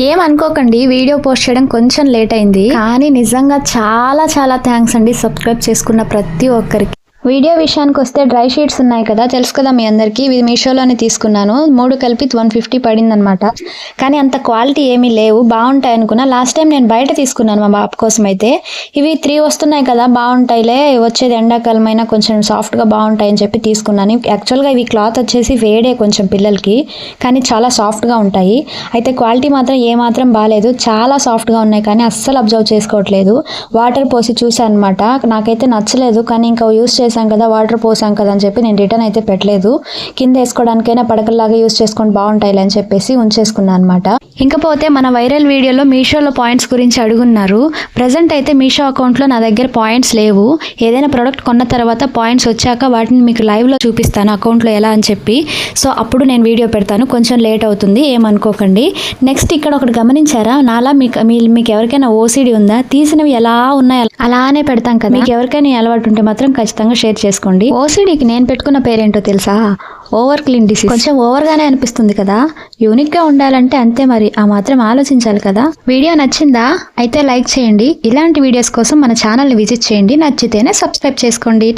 ఏమనుకోకండి video post చేయడం కొంచెం లేట్ అయింది. కానీ నిజంగా చాలా చాలా థ్యాంక్స్ అండి. సబ్స్క్రైబ్ చేసుకున్న ప్రతి ఒక్కరికి. వీడియో విషయానికి వస్తే డ్రై షీట్స్ ఉన్నాయి కదా తెలుసు కదా మీ అందరికీ. ఇవి మీషోలోనే తీసుకున్నాను. మూడు కలిపి వన్ ఫిఫ్టీ పడింది అనమాట కానీ అంత క్వాలిటీ ఏమీ లేవు. బాగుంటాయి అనుకున్నా. లాస్ట్ టైం నేను బయట తీసుకున్నాను మా బాబు కోసం అయితే ఇవి త్రీ వస్తున్నాయి కదా బాగుంటాయిలే. వచ్చేది ఎండాకాలం అయినా కొంచెం సాఫ్ట్గా బాగుంటాయి అని చెప్పి తీసుకున్నాను. యాక్చువల్గా ఇవి క్లాత్ వచ్చేసి వేడే కొంచెం పిల్లలకి కానీ చాలా సాఫ్ట్గా ఉంటాయి. అయితే క్వాలిటీ మాత్రం ఏ మాత్రం బాగాలేదు చాలా సాఫ్ట్గా ఉన్నాయి కానీ అస్సలు అబ్జర్వ్ చేసుకోవట్లేదు. వాటర్ పోసి చూసాను అనమాట నాకైతే నచ్చలేదు. కానీ ఇంకా యూస్ చేశాం కదా వాటర్ పోసాం కదా అని చెప్పి నేను రిటర్న్ అయితే పెట్టలేదు. కింద వేసుకోవడానికైనా పడకల్లాగా యూస్ చేసుకొని బాగుంటాయి అని చెప్పేసి ఉంచేసుకున్నాను అనమాట ఇంకపోతే మన వైరల్ వీడియోలో మీషోలో పాయింట్స్ గురించి అడుగున్నారు. ప్రజెంట్ అయితే మీషో అకౌంట్లో నా దగ్గర పాయింట్స్ లేవు. ఏదైనా ప్రోడక్ట్ కొన్న తర్వాత పాయింట్స్ వచ్చాక వాటిని మీకు లైవ్లో చూపిస్తాను అకౌంట్లో ఎలా అని చెప్పి. సో అప్పుడు నేను వీడియో పెడతాను. కొంచెం లేట్ అవుతుంది ఏమనుకోకండి. నెక్స్ట్ ఇక్కడ ఒకటి గమనించారా? నాలా మీకు మీకు ఎవరికైనా ఓసిడి ఉందా? తీసినవి ఎలా ఉన్నాయి అలానే పెడతాం కదా. మీకు ఎవరికైనా అలవాటు ఉంటే మాత్రం ఖచ్చితంగా షేర్ చేసుకోండి. ఓసిడీకి నేను పెట్టుకున్న పేరేంటో తెలుసా? ఓవర్ క్లీన్ డిసీజ్ కొంచెం ఓవర్ గానే అనిపిస్తుంది కదా? యూనిక్గా ఉండాలంటే అంతే మరి ఆ మాత్రం ఆలోచించాలి కదా? వీడియో నచ్చిందా? అయితే లైక్ చేయండి. ఇలాంటి వీడియోస్ కోసం మన ఛానల్ని విజిట్ చేయండి. నచ్చితేనే సబ్స్క్రైబ్ చేసుకోండి.